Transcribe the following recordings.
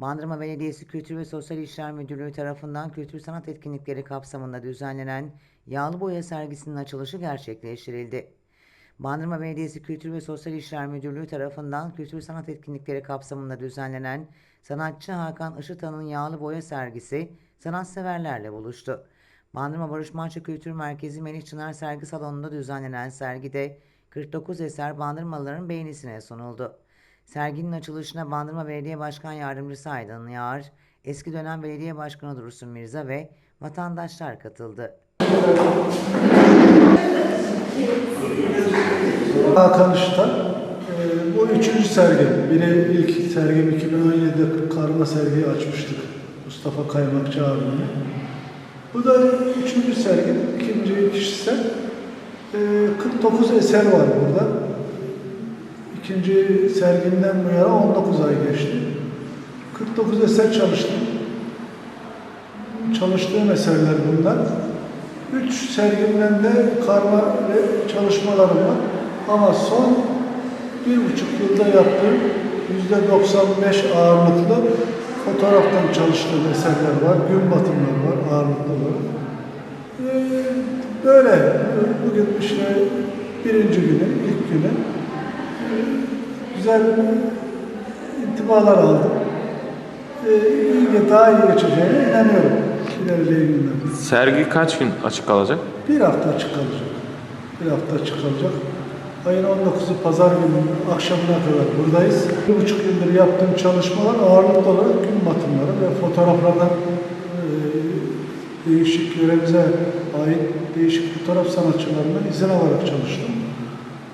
Bandırma Belediyesi Kültür ve Sosyal İşler Müdürlüğü tarafından kültür sanat etkinlikleri kapsamında düzenlenen yağlı boya sergisinin açılışı gerçekleştirildi. Bandırma Belediyesi Kültür ve Sosyal İşler Müdürlüğü tarafından kültür sanat etkinlikleri kapsamında düzenlenen sanatçı Hakan Işıtan'ın yağlı boya sergisi sanatseverlerle buluştu. Bandırma Barış Manço Kültür Merkezi Melih Çınar Sergi Salonu'nda düzenlenen sergide 49 eser Bandırmalıların beğenisine sunuldu. Serginin açılışına Bandırma Belediye Başkan Yardımcısı Aydın Yağar, eski dönem belediye başkanı Dursun Mirza ve vatandaşlar katıldı. Hakan Işıtan. Ee, bu üçüncü sergi. Biri ilk sergim 2017'de karma sergiyi açmıştık. Mustafa Kaymakçı abimle. Bu da üçüncü sergi. ikinci kişisel. Ee, 49 eser var burada. İkinci sergimden bu yana 19 ay geçti. 49 eser çalıştım. Çalıştığım eserler bunlar. Üç sergimden de karma ve çalışmalarım var. Ama son bir buçuk yılda yaptığım yüzde 95 ağırlıklı fotoğraftan çalıştığım eserler var. Gün batımları var ağırlıklı olarak. Ee, böyle. Bugün işte birinci günü, ilk günü. Güzel intibalar aldım. Ee, iyi, daha iyi geçeceğine inanıyorum. İlerleyen günlerde. Sergi kaç gün açık kalacak? Bir hafta açık kalacak. Bir hafta açık kalacak. Ayın 19'u pazar günü akşamına kadar buradayız. Bir buçuk yıldır yaptığım çalışmalar ağırlıklı olarak gün batımları ve fotoğraflardan e, değişik yöremize ait değişik fotoğraf sanatçılarından izin alarak çalıştım.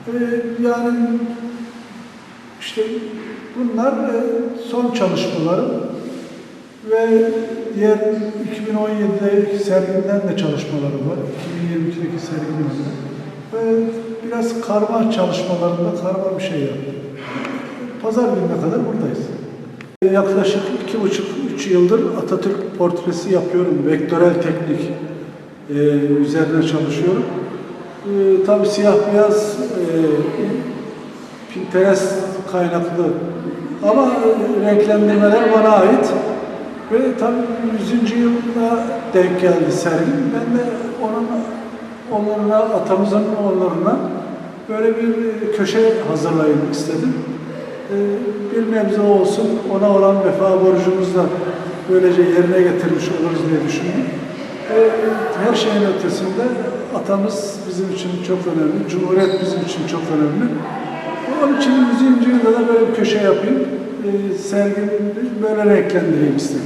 E, yani işte bunlar e, son çalışmalarım ve diğer 2017'deki sergimden de çalışmalarım var. 2022'deki sergimden de. Ve biraz karma çalışmalarında karma bir şey yaptım. Pazar gününe kadar buradayız. Yaklaşık iki buçuk, üç yıldır Atatürk portresi yapıyorum. Vektörel teknik e, üzerine çalışıyorum. E, tabii siyah beyaz e, Pinterest kaynaklı ama renklendirmeler bana ait. Ve tabii 100. yılına denk geldi sergim. Ben de onun onlarına, atamızın onlarına böyle bir köşe hazırlayayım istedim. Ee, bir nebze olsun ona olan vefa borcumuzu da böylece yerine getirmiş oluruz diye düşündüm. Ve her şeyin ötesinde atamız bizim için çok önemli, Cumhuriyet bizim için çok önemli. Onun için 100. yılda da böyle bir köşe yapayım, e, sergimi böyle renklendireyim istedim.